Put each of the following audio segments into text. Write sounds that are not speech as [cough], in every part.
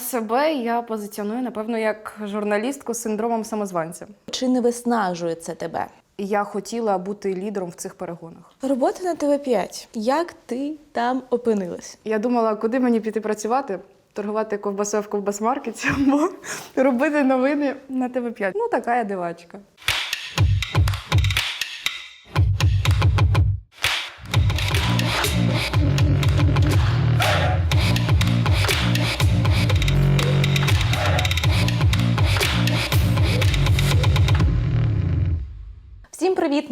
Себе я позиціоную, напевно, як журналістку з синдромом самозванця. Чи не виснажує це тебе? Я хотіла бути лідером в цих перегонах. Робота на ТВ5. Як ти там опинилась? Я думала, куди мені піти працювати, торгувати ковбасою в ковбасмаркеті [laughs] або робити новини на ТВ5. Ну, така я дивачка.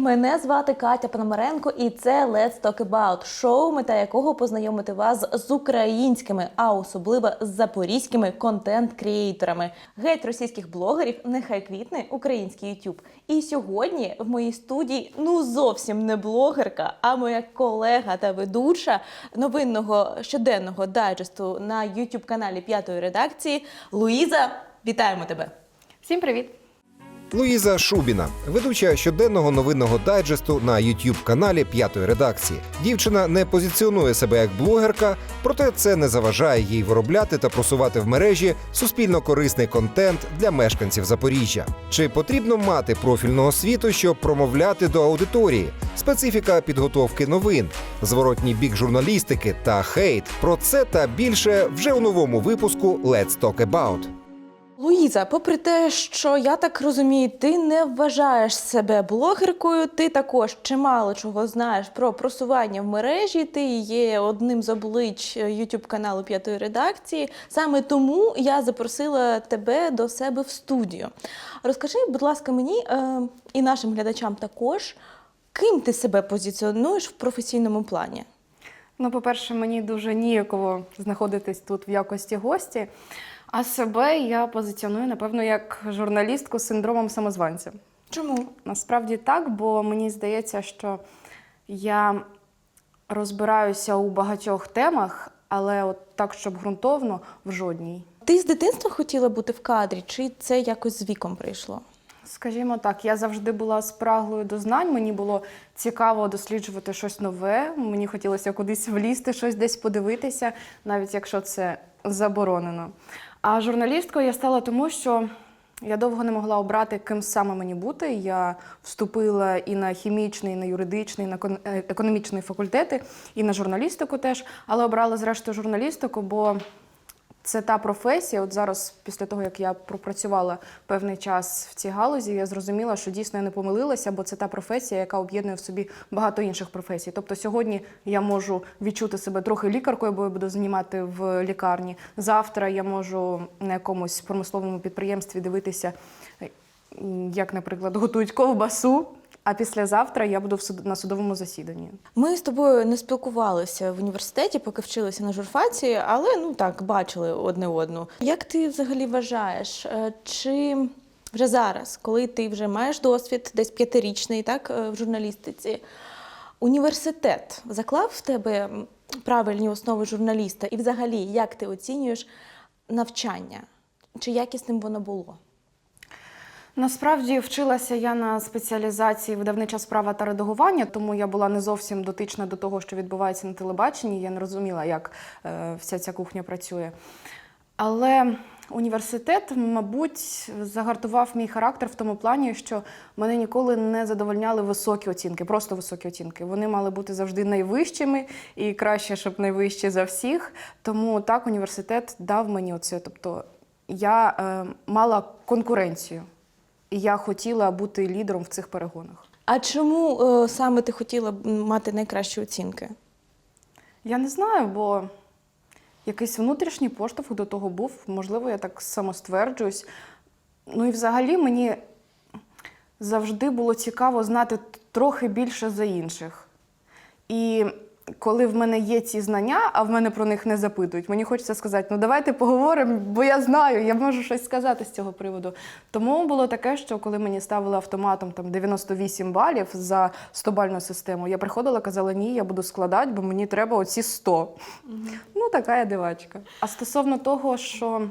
Мене звати Катя Пономаренко, і це Let's Talk About, шоу, мета якого познайомити вас з українськими, а особливо з запорізькими контент-крієйторами. Геть російських блогерів, нехай квітне український YouTube. І сьогодні в моїй студії ну зовсім не блогерка, а моя колега та ведуча новинного щоденного дайджесту на YouTube каналі п'ятої редакції Луїза. Вітаємо тебе! Всім привіт! Луїза Шубіна, ведуча щоденного новинного дайджесту на youtube каналі п'ятої редакції. Дівчина не позиціонує себе як блогерка, проте це не заважає їй виробляти та просувати в мережі суспільно корисний контент для мешканців Запоріжжя. Чи потрібно мати профільного світу, щоб промовляти до аудиторії? Специфіка підготовки новин, зворотній бік журналістики та хейт. Про це та більше вже у новому випуску Let's Talk About. Луїза, попри те, що я так розумію, ти не вважаєш себе блогеркою, ти також чимало чого знаєш про просування в мережі. Ти є одним з облич youtube каналу п'ятої редакції. Саме тому я запросила тебе до себе в студію. Розкажи, будь ласка, мені е, і нашим глядачам також, ким ти себе позиціонуєш в професійному плані? Ну, по-перше, мені дуже ніяково знаходитись тут в якості гості. А себе я позиціоную, напевно, як журналістку з синдромом самозванця. Чому? Насправді так, бо мені здається, що я розбираюся у багатьох темах, але от так, щоб ґрунтовно, в жодній. Ти з дитинства хотіла бути в кадрі, чи це якось з віком прийшло? Скажімо так, я завжди була спраглою до знань. Мені було цікаво досліджувати щось нове. Мені хотілося кудись влізти, щось десь подивитися, навіть якщо це заборонено. А журналісткою я стала тому, що я довго не могла обрати, ким саме мені бути. Я вступила і на хімічний, і на юридичний, і на е, економічний факультети, і на журналістику теж, але обрала зрештою журналістику, бо це та професія. От зараз, після того як я пропрацювала певний час в цій галузі, я зрозуміла, що дійсно я не помилилася, бо це та професія, яка об'єднує в собі багато інших професій. Тобто сьогодні я можу відчути себе трохи лікаркою, бо я буду знімати в лікарні. Завтра я можу на якомусь промисловому підприємстві дивитися, як, наприклад, готують ковбасу. А післязавтра я буду в суд- на судовому засіданні. Ми з тобою не спілкувалися в університеті, поки вчилися на журфаці, але ну так бачили одне одну. Як ти взагалі вважаєш, е, чи вже зараз, коли ти вже маєш досвід, десь п'ятирічний, так е, в журналістиці, університет заклав в тебе правильні основи журналіста? І взагалі, як ти оцінюєш навчання? Чи якісним воно було? Насправді вчилася я на спеціалізації видавнича справа та редагування, тому я була не зовсім дотична до того, що відбувається на телебаченні. Я не розуміла, як е, вся ця кухня працює. Але університет, мабуть, загартував мій характер в тому плані, що мене ніколи не задовольняли високі оцінки, просто високі оцінки. Вони мали бути завжди найвищими і краще, щоб найвищі за всіх. Тому так університет дав мені оце. Тобто я е, мала конкуренцію. І я хотіла бути лідером в цих перегонах. А чому е, саме ти хотіла мати найкращі оцінки? Я не знаю, бо якийсь внутрішній поштовх до того був. Можливо, я так самостверджуюсь. Ну і взагалі мені завжди було цікаво знати трохи більше за інших. І коли в мене є ці знання, а в мене про них не запитують, мені хочеться сказати, ну давайте поговоримо, бо я знаю, я можу щось сказати з цього приводу. Тому було таке, що коли мені ставили автоматом там 98 балів за 100-бальну систему, я приходила, казала, ні, я буду складати, бо мені треба оці 100. Ну, така я дивачка. А стосовно того, що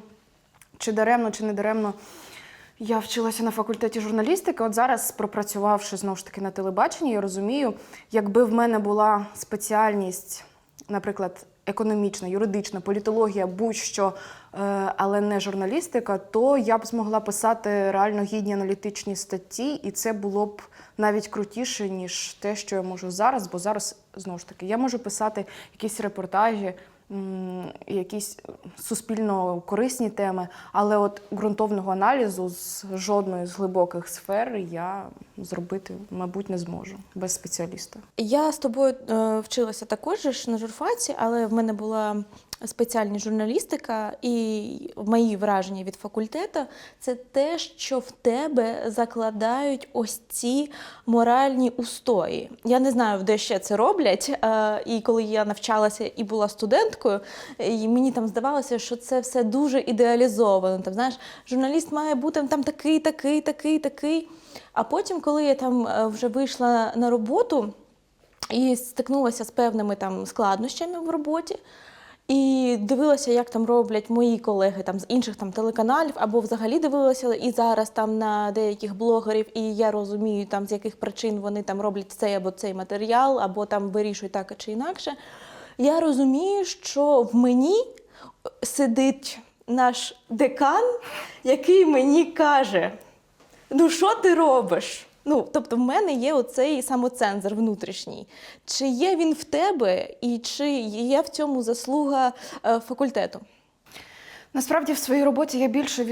чи даремно, чи не даремно я вчилася на факультеті журналістики. От зараз, пропрацювавши знову ж таки на телебаченні, я розумію, якби в мене була спеціальність, наприклад, економічна, юридична, політологія, будь-що, е, але не журналістика, то я б змогла писати реально гідні аналітичні статті, і це було б навіть крутіше, ніж те, що я можу зараз, бо зараз знову ж таки я можу писати якісь репортажі. Якісь суспільно корисні теми, але от ґрунтовного аналізу з жодної з глибоких сфер я зробити, мабуть, не зможу без спеціаліста. Я з тобою е, вчилася також на журфаці, але в мене була спеціальна журналістика, і мої враження від факультету це те, що в тебе закладають ось ці моральні устої. Я не знаю, де ще це роблять. е, І коли я навчалася і була студенткою, і мені там здавалося, що це все дуже ідеалізовано. Там знаєш, журналіст має бути там такий, такий, такий, такий. А потім, коли я там е, вже вийшла на роботу і стикнулася з певними там складнощами в роботі. І дивилася, як там роблять мої колеги там з інших там телеканалів, або взагалі дивилася і зараз там на деяких блогерів, і я розумію, там з яких причин вони там роблять цей або цей матеріал, або там вирішують так чи інакше. Я розумію, що в мені сидить наш декан, який мені каже: ну що ти робиш? Ну, тобто, в мене є оцей самоцензор внутрішній. Чи є він в тебе, і чи є в цьому заслуга е, факультету? Насправді в своїй роботі я більше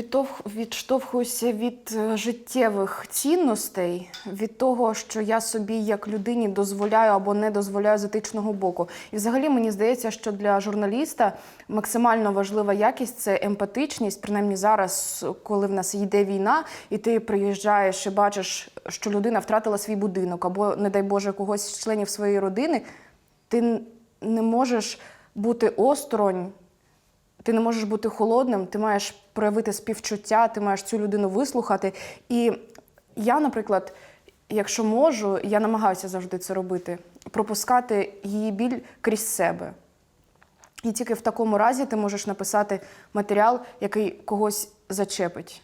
відштовхуюся від е, життєвих цінностей, від того, що я собі як людині дозволяю або не дозволяю з етичного боку. І взагалі мені здається, що для журналіста максимально важлива якість це емпатичність. Принаймні зараз, коли в нас йде війна, і ти приїжджаєш і бачиш, що людина втратила свій будинок, або, не дай Боже, когось з членів своєї родини, ти не можеш бути осторонь. Ти не можеш бути холодним, ти маєш проявити співчуття, ти маєш цю людину вислухати. І я, наприклад, якщо можу, я намагаюся завжди це робити, пропускати її біль крізь себе. І тільки в такому разі ти можеш написати матеріал, який когось зачепить.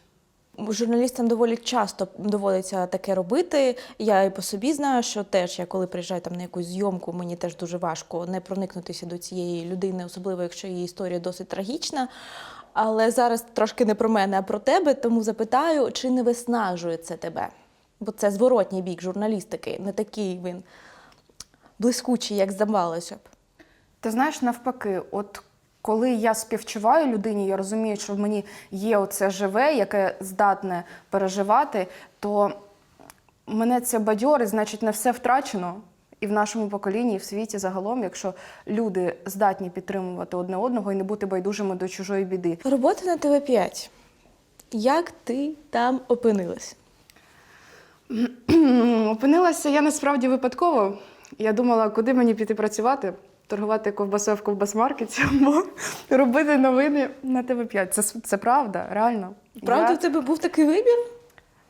Журналістам доволі часто доводиться таке робити. Я і по собі знаю, що теж я коли приїжджаю там на якусь зйомку, мені теж дуже важко не проникнутися до цієї людини, особливо якщо її історія досить трагічна. Але зараз трошки не про мене, а про тебе, тому запитаю, чи не виснажує це тебе? Бо це зворотній бік журналістики, не такий він блискучий, як здавалося б. Ти знаєш, навпаки, от коли я співчуваю людині, я розумію, що в мені є оце живе, яке здатне переживати, то мене це бадьорить, значить, не все втрачено. І в нашому поколінні, і в світі загалом, якщо люди здатні підтримувати одне одного і не бути байдужими до чужої біди. Робота на ТВ5. Як ти там опинилась? Опинилася я насправді випадково. Я думала, куди мені піти працювати, торгувати ковбасою в ковбасмаркеті [laughs] або робити новини на ТВ5. Це, це правда, реально. Правда, Я- в тебе був такий вибір?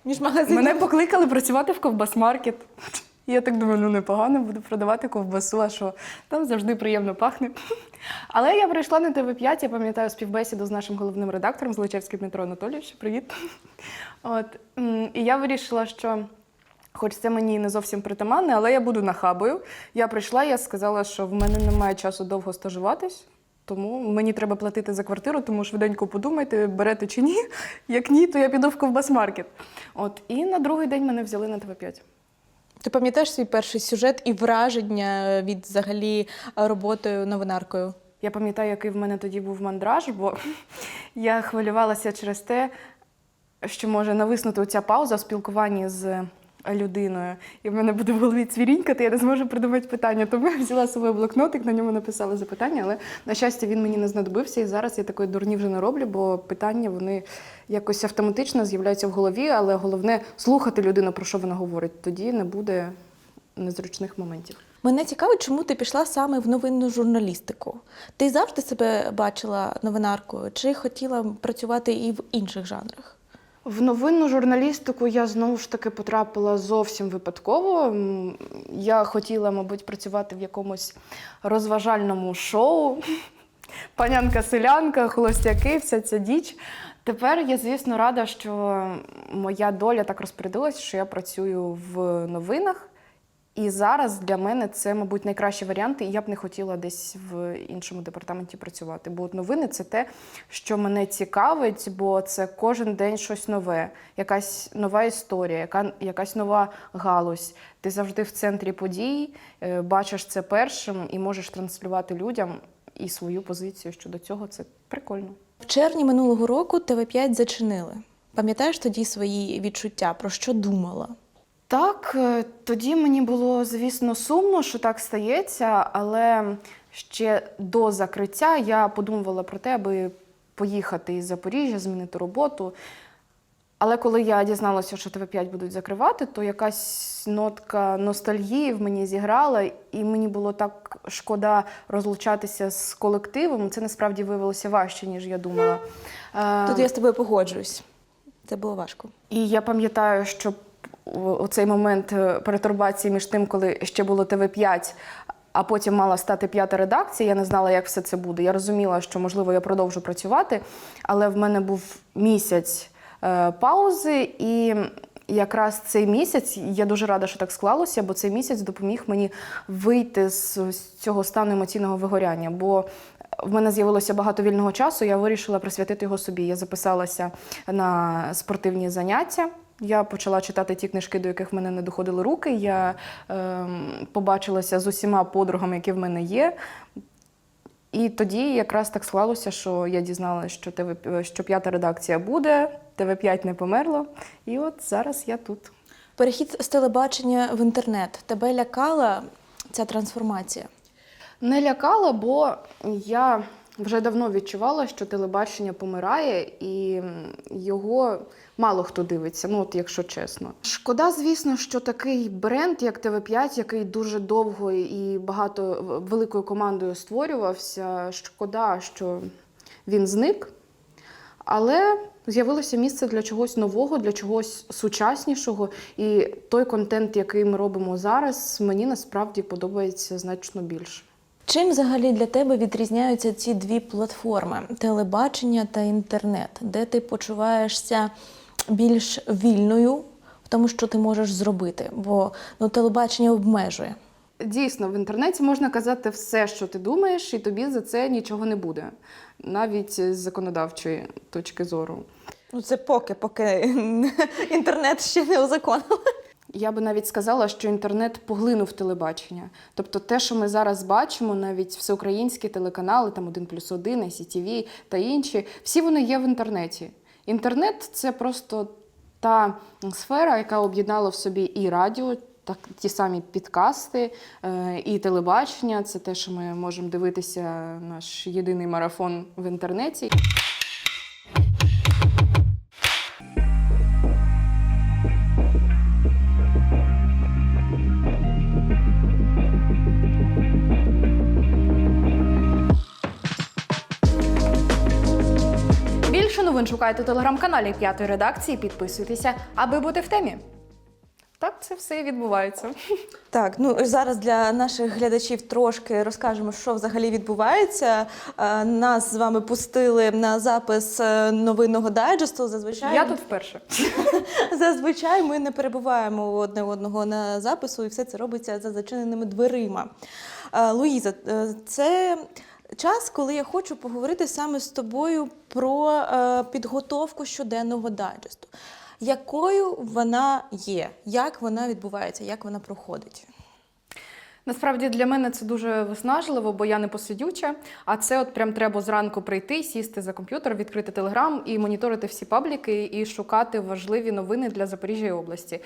Між магазинами? Мене покликали працювати в ковбасмаркет. [laughs] Я так думаю, ну непогано, буду продавати ковбасу, а що там завжди приємно пахне. [laughs] Але я прийшла на ТВ5, я пам'ятаю співбесіду з нашим головним редактором з Личевським Дмитро Анатолійович. Привіт. От. І я вирішила, що. Хоч це мені не зовсім притаманне, але я буду нахабою. Я прийшла, я сказала, що в мене немає часу довго стажуватись, тому мені треба платити за квартиру, тому швиденько подумайте, берете чи ні. [laughs] Як ні, то я піду в ковбасмаркет. От і на другий день мене взяли на ТВ5. Ти пам'ятаєш свій перший сюжет і враження від взагалі роботою новинаркою? Я пам'ятаю, який в мене тоді був мандраж, бо [laughs] я хвилювалася через те, що може нависнути оця пауза в спілкуванні з людиною, і в мене буде в голові цвірінькати, я не зможу придумати питання. Тому я взяла з собою блокнотик, на ньому написала запитання, але на щастя він мені не знадобився. І зараз я такої дурні вже не роблю, бо питання вони якось автоматично з'являються в голові, але головне слухати людину, про що вона говорить. Тоді не буде незручних моментів. Мене цікавить, чому ти пішла саме в новинну журналістику. Ти завжди себе бачила новинаркою, чи хотіла працювати і в інших жанрах? В новинну журналістику я знову ж таки потрапила зовсім випадково. Я хотіла, мабуть, працювати в якомусь розважальному шоу. [laughs] Панянка-селянка, холостяки, вся ця діч. Тепер я, звісно, рада, що моя доля так розпорядилась, що я працюю в новинах. І зараз для мене це, мабуть, найкращі варіанти, і я б не хотіла десь в іншому департаменті працювати. Бо новини це те, що мене цікавить, бо це кожен день щось нове, якась нова історія, яка, якась нова галузь. Ти завжди в центрі подій, е, бачиш це першим і можеш транслювати людям і свою позицію щодо цього. Це прикольно. В червні минулого року ТВ5 зачинили. Пам'ятаєш тоді свої відчуття? Про що думала? Так, е, тоді мені було, звісно, сумно, що так стається, але ще до закриття я подумувала про те, аби поїхати із Запоріжжя, змінити роботу. Але коли я дізналася, що ТВ5 будуть закривати, то якась нотка ностальгії в мені зіграла, і мені було так шкода розлучатися з колективом. Це насправді виявилося важче, ніж я думала. Е, Тут я з тобою погоджуюсь. Це було важко. і я пам'ятаю, що у цей момент е, перетурбації між тим, коли ще було ТВ5, а потім мала стати п'ята редакція. Я не знала, як все це буде. Я розуміла, що можливо я продовжу працювати, але в мене був місяць е, паузи, і якраз цей місяць я дуже рада, що так склалося, бо цей місяць допоміг мені вийти з, з цього стану емоційного вигоряння. Бо в мене з'явилося багато вільного часу, я вирішила присвятити його собі. Я записалася на спортивні заняття. Я почала читати ті книжки, до яких в мене не доходили руки. Я ем, побачилася з усіма подругами, які в мене є. І тоді якраз так склалося, що я дізналася, що ТВ, що п'ята редакція буде, ТВ5 не померло. І от зараз я тут. Перехід з телебачення в інтернет. Тебе лякала ця трансформація? Не лякало, бо я вже давно відчувала, що телебачення помирає, і його мало хто дивиться, ну от якщо чесно. Шкода, звісно, що такий бренд, як ТВ5, який дуже довго і багато великою командою створювався. Шкода, що він зник. Але з'явилося місце для чогось нового, для чогось сучаснішого. І той контент, який ми робимо зараз, мені насправді подобається значно більше. Чим взагалі для тебе відрізняються ці дві платформи телебачення та інтернет, де ти почуваєшся більш вільною в тому, що ти можеш зробити? Бо ну, телебачення обмежує. Дійсно, в інтернеті можна казати все, що ти думаєш, і тобі за це нічого не буде, навіть з законодавчої точки зору. Ну це поки, поки [laughs] інтернет ще не узаконили. Я би навіть сказала, що інтернет поглинув телебачення. Тобто, те, що ми зараз бачимо, навіть всеукраїнські телеканали, там 1 плюс 1, ICTV та інші, всі вони є в інтернеті. Інтернет це просто та сфера, яка об'єднала в собі і радіо, так, ті самі підкасти, е, і телебачення. Це те, що ми можемо дивитися наш єдиний марафон в інтернеті. Шукайте у телеграм-каналі п'ятої редакції. Підписуйтеся, аби бути в темі. Так це все і відбувається. [laughs] Так, ну зараз для наших глядачів трошки розкажемо, що взагалі відбувається. Е, Нас з вами пустили на запис е, новинного дайджесту. Зазвичай Я тут вперше. [laughs] Зазвичай ми не перебуваємо одне одного на запису, і все це робиться за зачиненими дверима. Е, Луїза, це час, коли я хочу поговорити саме з тобою про е, підготовку щоденного дайджесту. Якою вона є, як вона відбувається, як вона проходить? Насправді для мене це дуже виснажливо, бо я не посидюча. А це от прям треба зранку прийти, сісти за комп'ютер, відкрити телеграм і моніторити всі пабліки і шукати важливі новини для Запоріжжя і області.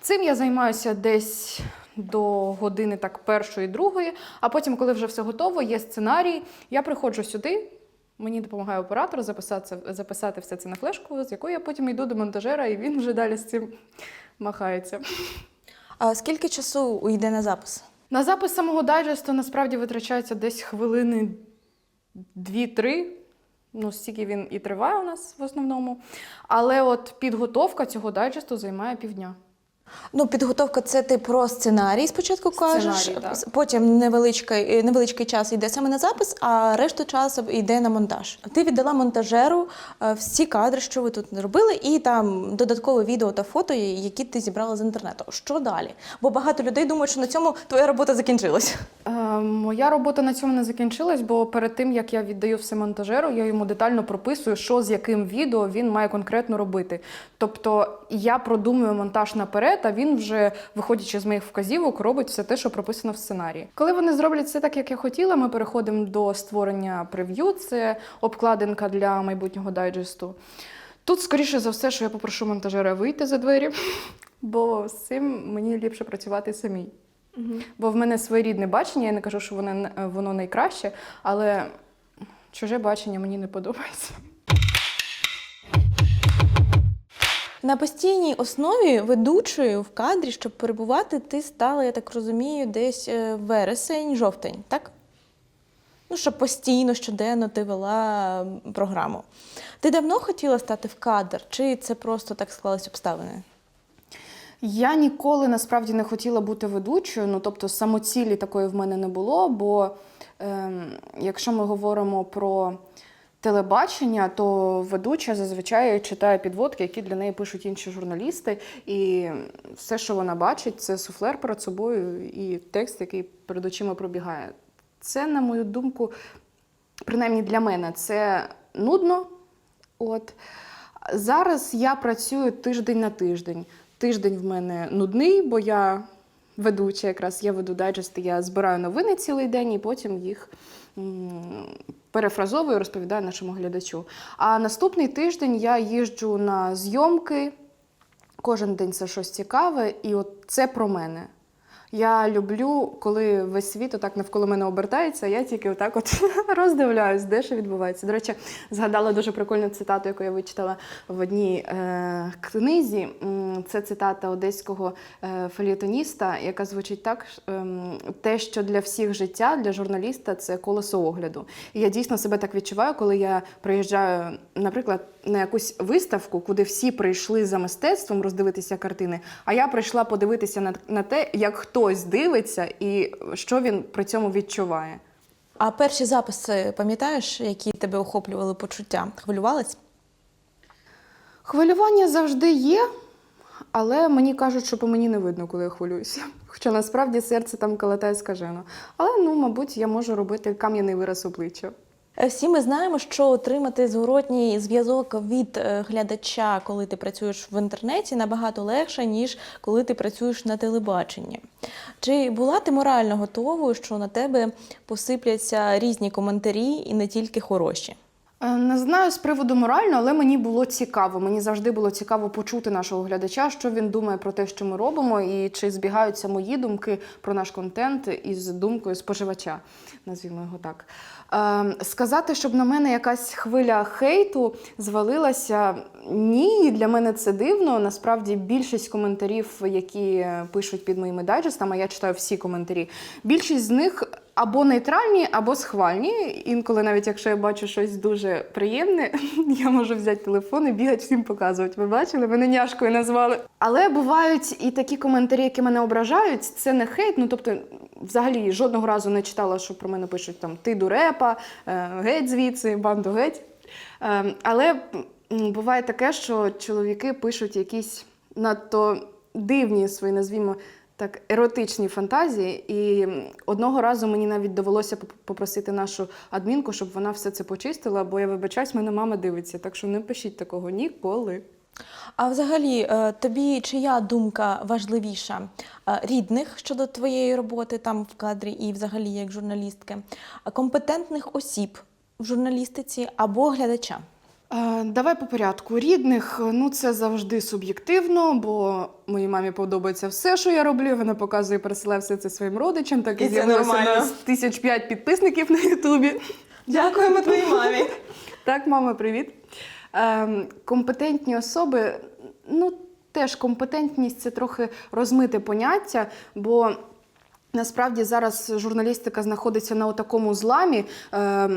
Цим я займаюся десь до години так першої, другої. А потім, коли вже все готово, є сценарій, я приходжу сюди. Мені допомагає оператор записати, записати все це на флешку, з якою я потім йду до монтажера, і він вже далі з цим махається. А скільки часу уйде на запис? На запис самого дайджесту насправді витрачається десь хвилини 2-3. Ну, стільки він і триває у нас в основному. Але от підготовка цього дайджесту займає півдня. Ну, підготовка це ти про сценарій спочатку кажеш, Сценарій, так. потім невеличкий, невеличкий час йде саме на запис, а решту часу йде на монтаж. Ти віддала монтажеру е, всі кадри, що ви тут робили, і там додаткове відео та фото, які ти зібрала з інтернету. Що далі? Бо багато людей думають, що на цьому твоя робота закінчилась. Е, Моя робота на цьому не закінчилась, бо перед тим як я віддаю все монтажеру, я йому детально прописую, що з яким відео він має конкретно робити. Тобто я продумую монтаж наперед, а він вже, виходячи з моїх вказівок, робить все те, що прописано в сценарії. Коли вони зроблять все так, як я хотіла, ми переходимо до створення прев'ю. Це обкладинка для майбутнього дайджесту. Тут, скоріше за все, що я попрошу монтажера вийти за двері, [laughs] бо з цим мені ліпше працювати самій. Бо в мене своєрідне бачення, я не кажу, що воно, воно найкраще, але чуже бачення мені не подобається. На постійній основі ведучою в кадрі, щоб перебувати, ти стала, я так розумію, десь е, вересень, жовтень, так? Ну, щоб постійно, щоденно ти вела програму. Ти давно хотіла стати в кадр, чи це просто так склались обставини? Я ніколи насправді не хотіла бути ведучою, ну тобто самоцілі такої в мене не було. Бо ем, якщо ми говоримо про телебачення, то ведуча зазвичай читає підводки, які для неї пишуть інші журналісти. І все, що вона бачить, це суфлер перед собою і текст, який перед очима пробігає. Це, на мою думку, принаймні для мене, це нудно. От. Зараз я працюю тиждень на тиждень. Тиждень в мене нудний, бо я ведуча якраз, я веду дайджести, я збираю новини цілий день і потім їх перефразовую, розповідаю нашому глядачу. А наступний тиждень я їжджу на зйомки. Кожен день це щось цікаве, і от це про мене. Я люблю, коли весь світ отак навколо мене обертається, а я тільки отак от [laughs] роздивляюсь, де що відбувається. До речі, згадала дуже прикольну цитату, яку я вичитала в одній е, книзі. Це цитата одеського е, фельєтоніста, яка звучить так: ем, те, що для всіх життя, для журналіста, це колесо огляду. І я дійсно себе так відчуваю, коли я приїжджаю, наприклад, на якусь виставку, куди всі прийшли за мистецтвом роздивитися картини, а я прийшла подивитися на, на те, як хтось дивиться і що він при цьому відчуває. А перші записи, пам'ятаєш, які тебе охоплювали почуття? Хвилювалась? Хвилювання завжди є, але мені кажуть, що по мені не видно, коли я хвилююся. [laughs] Хоча насправді серце там калатає скажено. Але ну, мабуть, я можу робити кам'яний вираз обличчя. Е, Всі ми знаємо, що отримати зворотній зв'язок від е, глядача, коли ти працюєш в інтернеті, набагато легше, ніж коли ти працюєш на телебаченні. Чи була ти морально готовою, що на тебе посипляться різні коментарі і не тільки хороші? Е, Не знаю з приводу морально, але мені було цікаво. Мені завжди було цікаво почути нашого глядача, що він думає про те, що ми робимо, і чи збігаються мої думки про наш контент із думкою споживача. Назвімо його так. Е, сказати, щоб на мене якась хвиля хейту звалилася. Ні, для мене це дивно. Насправді більшість коментарів, які пишуть під моїми дайджестами, я читаю всі коментарі. Більшість з них або нейтральні, або схвальні. Інколи, навіть якщо я бачу щось дуже приємне, [laughs] я можу взяти телефон і бігати всім показувати. Ви бачили, мене няшкою назвали. Але бувають і такі коментарі, які мене ображають. Це не хейт. Ну тобто, взагалі жодного разу не читала, що про мене пишуть там ти дурепа, е, геть звідси, банду геть. Е, Але буває таке, що чоловіки пишуть якісь надто дивні свої, назвімо так, еротичні фантазії. І одного разу мені навіть довелося попросити нашу адмінку, щоб вона все це почистила, бо я вибачаюсь, мене мама дивиться, так що не пишіть такого ніколи. А взагалі, е, тобі чия думка важливіша? Е, Рідних щодо твоєї роботи там в кадрі і взагалі як журналістки, компетентних осіб в журналістиці або глядача? Е, Давай по порядку. Рідних, ну це завжди суб'єктивно, бо моїй мамі подобається все, що я роблю. Вона показує, пересилає все це своїм родичам. Так і, з'явилося у нас тисяч п'ять підписників на Ютубі. Дякуємо твоїй мамі. Так, мама, привіт. Ем, компетентні особи, ну теж компетентність це трохи розмите поняття, бо Насправді зараз журналістика знаходиться на такому зламі е,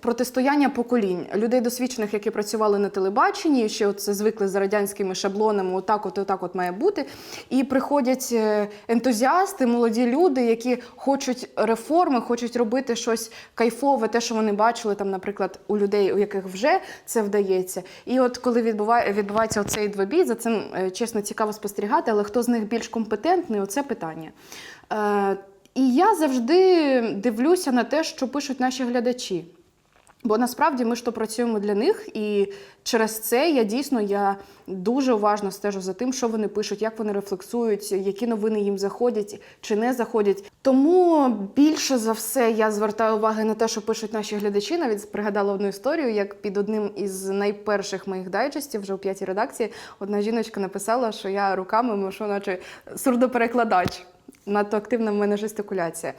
протистояння поколінь людей досвідчених, які працювали на телебаченні, ще це звикли за радянськими шаблонами, отак, от, отак от має бути. І приходять е, ентузіасти, молоді люди, які хочуть реформи, хочуть робити щось кайфове, те, що вони бачили там, наприклад, у людей, у яких вже це вдається. І от коли відбуває, відбувається оцей двобій, за цим е, чесно цікаво спостерігати, але хто з них більш компетентний, оце питання. Е, і я завжди дивлюся на те, що пишуть наші глядачі. Бо насправді ми ж то працюємо для них, і через це я дійсно я дуже уважно стежу за тим, що вони пишуть, як вони рефлексують, які новини їм заходять чи не заходять. Тому більше за все я звертаю уваги на те, що пишуть наші глядачі. Навіть пригадала одну історію, як під одним із найперших моїх дайджестів, вже у п'ятій редакції, одна жіночка написала, що я руками машу, наче сурдоперекладач. Надто активна в мене жестикуляція.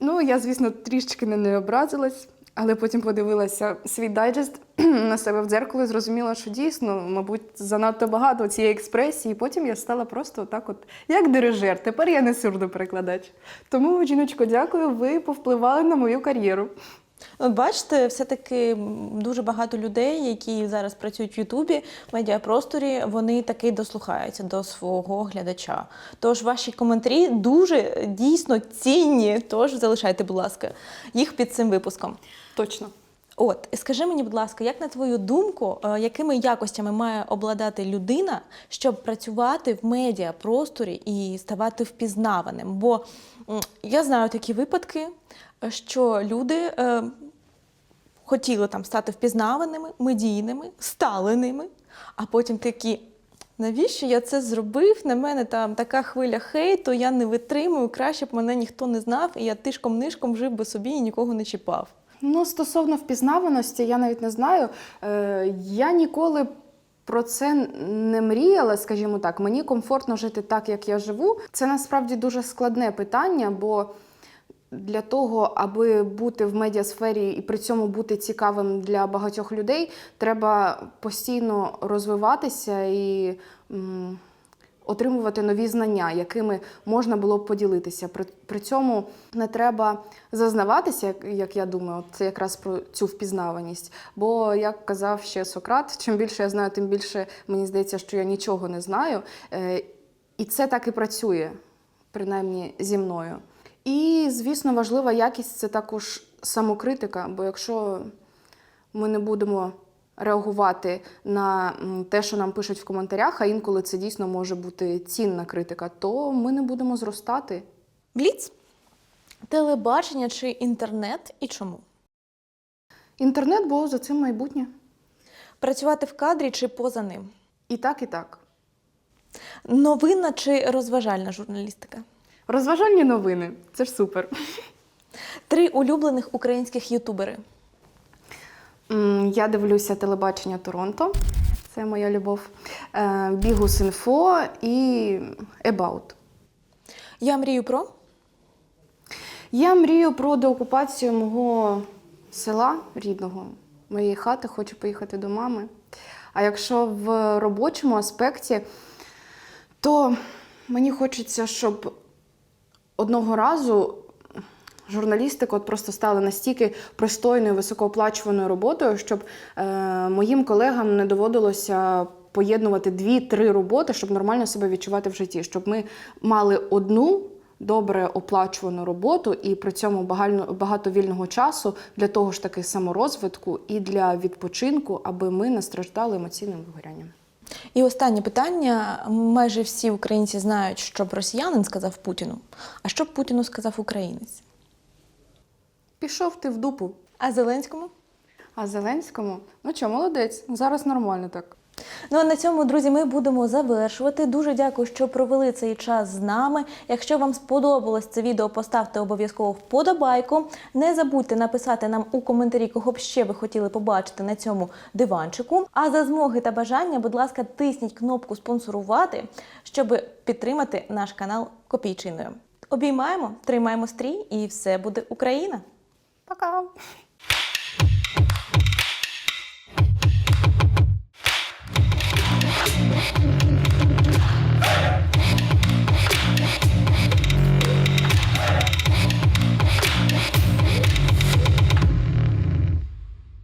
Ну, я, звісно, трішечки на неї образилась, але потім подивилася свій дайджест [clears throat] на себе в дзеркало і зрозуміла, що дійсно, мабуть, занадто багато цієї експресії. І потім я стала просто так, от, як дирижер. Тепер я не сурдоперекладач. Тому, жіночко, дякую, ви повпливали на мою кар'єру. От бачите, все-таки дуже багато людей, які зараз працюють в Ютубі, в медіапросторі, вони таки дослухаються до свого глядача. Тож ваші коментарі дуже дійсно цінні. Тож залишайте, будь ласка, їх під цим випуском. Точно. От, скажи мені, будь ласка, як на твою думку, е, якими якостями має обладати людина, щоб працювати в медіапросторі і ставати впізнаваним? Бо я знаю такі випадки, що люди е, хотіли там стати впізнаваними, медійними, стали ними, а потім такі. Навіщо я це зробив? На мене там така хвиля хейту, я не витримую, краще б мене ніхто не знав, і я тишком-нишком жив би собі і нікого не чіпав. Ну, стосовно впізнаваності, я навіть не знаю. Е, я ніколи про це не мріяла, скажімо так. Мені комфортно жити так, як я живу. Це насправді дуже складне питання, бо для того, аби бути в медіасфері і при цьому бути цікавим для багатьох людей, треба постійно розвиватися і. м, отримувати нові знання, якими можна було б поділитися. При, при цьому не треба зазнаватися, як, як я думаю, це якраз про цю впізнаваність. Бо, як казав ще Сократ, чим більше я знаю, тим більше мені здається, що я нічого не знаю. Е, і це так і працює, принаймні зі мною. І, звісно, важлива якість це також самокритика, бо якщо ми не будемо реагувати на те, що нам пишуть в коментарях, а інколи це дійсно може бути цінна критика, то ми не будемо зростати. Бліц? Телебачення чи інтернет і чому? Інтернет, бо за цим майбутнє. Працювати в кадрі чи поза ним? І так, і так. Новинна чи розважальна журналістика? Розважальні новини це ж супер. Три улюблених українських ютубери. Я дивлюся телебачення Торонто. Це моя любов. Е, Бігус інфо і About. Я мрію про Я мрію про деокупацію мого села рідного, моєї хати, хочу поїхати до мами. А якщо в робочому аспекті, то мені хочеться, щоб одного разу журналістика от просто стала настільки пристойною, високооплачуваною роботою, щоб е, моїм колегам не доводилося поєднувати дві-три роботи, щоб нормально себе відчувати в житті, щоб ми мали одну добре оплачувану роботу і при цьому багато вільного часу для того ж таки саморозвитку і для відпочинку, аби ми не страждали емоційним вигорянням. І останнє питання. Майже всі українці знають, що б росіянин сказав Путіну. А що б Путіну сказав українець? Пішов ти в дупу. А Зеленському? А Зеленському, ну що, молодець, зараз нормально так. Ну а на цьому, друзі, ми будемо завершувати. Дуже дякую, що провели цей час з нами. Якщо вам сподобалось це відео, поставте обов'язково вподобайку. Не забудьте написати нам у коментарі, кого б ще ви хотіли побачити на цьому диванчику. А за змоги та бажання, будь ласка, тисніть кнопку спонсорувати, щоб підтримати наш канал копійчиною. Обіймаємо, тримаємо стрій, і все буде Україна! Пока!